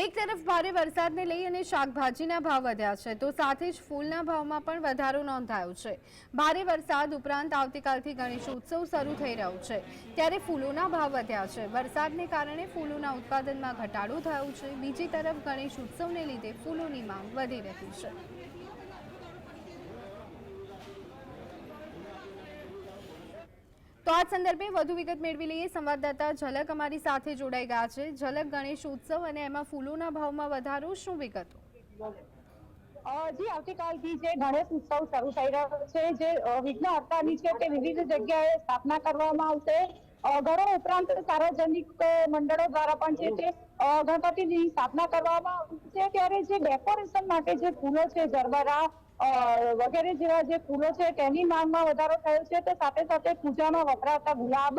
એક તરફ ભારે વરસાદને લઈ અને શાકભાજીના ભાવ વધ્યા છે, તો સાથે જ ફૂલના ભાવમાં પણ વધારો નોંધાયો છે. ભારે વરસાદ ઉપરાંત આવતીકાલથી ગણેશ ઉત્સવ શરૂ થઈ રહ્યો છે. ત્યારે ફૂલોના ભાવ વધ્યા છે. વરસાદને કારણે ફૂલોના ઉત્પાદનમાં ઘટાડો થયો છે. બીજી તરફ ગણેશ ઉત્સવને લીધે ફૂલોની માંગ વધી રહી છે. તો આ સંદર્ભે વધુ વિગત મેળવી લઈએ. સંવાદદાતા ઝલક અમારી સાથે જોડાઈ ગયા છે. ઝલક ગણેશ ઉત્સવ અને એમાં ફૂલોના ભાવમાં વધારો શું વિગતો? જી આવતીકાલથી જે ગણેશ ઉત્સવ શરૂ થઈ રહ્યો છે જે અ, વિઘ્ન હર્તાની છે તે વિવિધ જગ્યાએ સ્થાપના કરવામાં આવશે. ઘરો ઉપરાંત સાર્વજનિક મંડળો દ્વારા પણ છે તે ગણપતિની સ્થાપના કરવામાં આવશે. ત્યારે જે ડેકોરેશન માટે જે ફૂલો છે જરબરા વગેરે જેવા જે ફૂલો છે, તેની માંગમાં વધારો થયો છે તો સાથે સાથે પૂજામાં વપરાતા ગુલાબ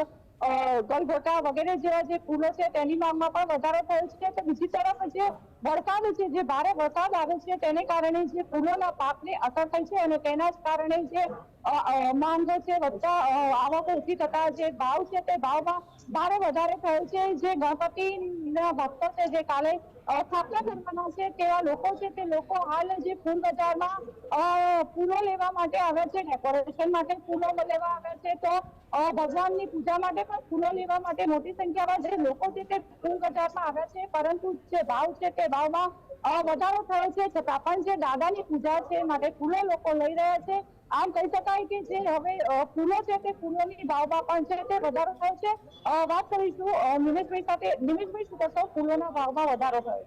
ગલગોટા વગેરે જેવા જે ફૂલો છે તેની માંગમાં પણ વધારો થયો છે. તો બીજી તરફ જે વરસાદ છે જે ભારે વરસાદ આવે છે તેને કારણે જે ફૂલોના પાકને અસર થઈ છે અને તેના જ કારણે જે અ, છે વધતા આવકો ઓછી થતા જે ભાવ છે તે ભાવમાં ભારે વધારો થયો છે. જે ગણપતિના ભક્તો છે જે કાલે સ્થાપના કરવાના છે તેવા લોકો છે તે લોકો હાલ જે ફૂલ બજારમાં ફૂલો લેવા માટે આવે છે ડેકોરેશન માટે ફૂલો લેવા આવે છે તો ભગવાનની પૂજા માટે પણ ફૂલો લેવા માટે મોટી સંખ્યામાં જે લોકો છે તે ફૂલ બજારમાં આવે છે. પરંતુ જે ભાવ છે તે ભાવમાં વધારો થયો છે, છતાં પણ જે દાદાની પૂજા છે માટે ફૂલો લોકો લઈ રહ્યા છે. આમ કહી શકાય કે જે હવે ફૂલો છે તે ફૂલોની ભાવમાં પણ છે, તે વધારો થયો છે. વાત કરીશું નિમેશભાઈ સાથે, નિમેશભાઈ શું કહેશો ફૂલોના ભાવમાં વધારો થયો.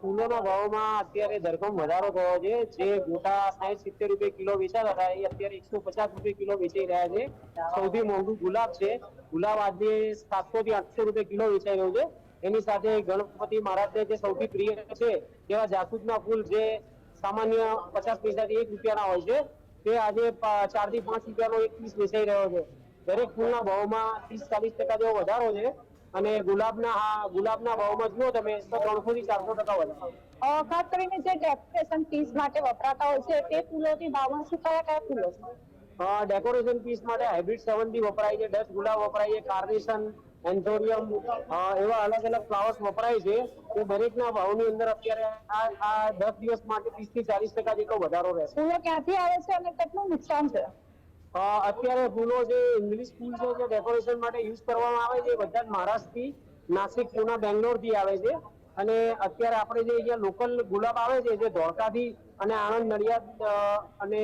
ફૂલોના ભાવમાં અત્યારે ધરખમ વધારો થયો છે. જે ગોટા સાહીઠ સિત્તેર રૂપિયા કિલો વેચાતા હતા, એ અત્યારે એકસો પચાસ રૂપિયા કિલો વેચાઈ રહ્યા છે. સૌથી મોંઘું ગુલાબ છે. ગુલાબ આજે સાતસો થી આઠસો રૂપિયા કિલો વેચાઈ રહ્યો છે. એની સાથે ગણપતિ મહારાજને જે સૌથી પ્રિય છે તેવા જાસૂદના ફૂલ જે સામાન્ય પચાસ પૈસાથી એક રૂપિયાના હોય છે તે આજે ચારથી પાંચ રૂપિયાનો એક પીસ વેચાઈ રહ્યો છે. દરેક ફૂલના ભાવમાં ત્રીસ ચાલીસ ટકા જેવો વધારો છે અને ગુલાબના હા ગુલાબના ભાવમાં જુઓ તમે તો ત્રણસો થી ચારસો ટકા વધારો. ખાસ કરીને જે ડેકોરેશન પીસ માટે વપરાતા હોય છે તે ફૂલોથી ભાવમાં શું કયા કયા ફૂલો છે? ડેકોરેશન પીસ માટે હાઇબ્રિડ સેવન્ટી વપરાય છે દસ ગુલાબ વપરાય છે કાર્નેશન એન્થોરિયમ એવા અલગ અલગ ફ્લાવર્સ વપરાય છે તે દરેકના ભાવની અંદર અત્યારે આ આ દસ દિવસ માટે ત્રીસથી ચાલીસ ટકા જેટલો વધારો રહેશે ફૂલો ક્યાંથી આવે છે અને કેટલું નુકસાન છે? અત્યારે ફૂલો જે ઇંગ્લિશ ફૂલ છે જે ડેકોરેશન માટે યુઝ કરવામાં આવે છે એ બધા જ મહારાષ્ટ્રથી નાસિક પુના બેંગ્લોરથી આવે છે. અને અત્યારે આપણે જે અહીંયા લોકલ ગુલાબ આવે છે જે ધોળકાથી અને આણંદ નડિયાદ અને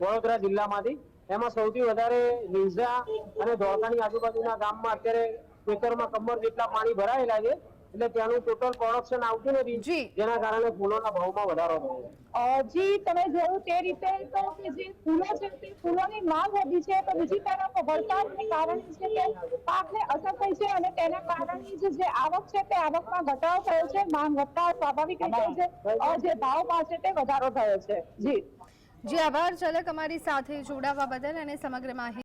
વડોદરા જિલ્લામાંથી એમાં સૌથી વધારે લીંઝા અને ધોળકાની આજુબાજુના ગામમાં અત્યારે ખેતરમાં કમર જેટલા પાણી ભરાયેલા છે એટલે ત્યાંનું ટોટલ પ્રોડક્શન આવતું જી. નથી જેના કારણે ફૂલોના ભાવમાં વધારો થયો જી તમે જોયું તે રીતે તો કે જે ફૂલો છે તે ફૂલોની માંગ વધી છે તો બીજી તરફ વરસાદને કારણે છે તે પાકને અસર થઈ છે અને તેના કારણે જે આવક છે તે આવકમાં ઘટાડો થયો છે માંગ વધતા સ્વાભાવિક રીતે જે ભાવમાં છે તે વધારો થયો છે. જી. જે આભાર. ચલક અમારી સાથે જોડાવા બદલ અને સમગ્ર માહિતી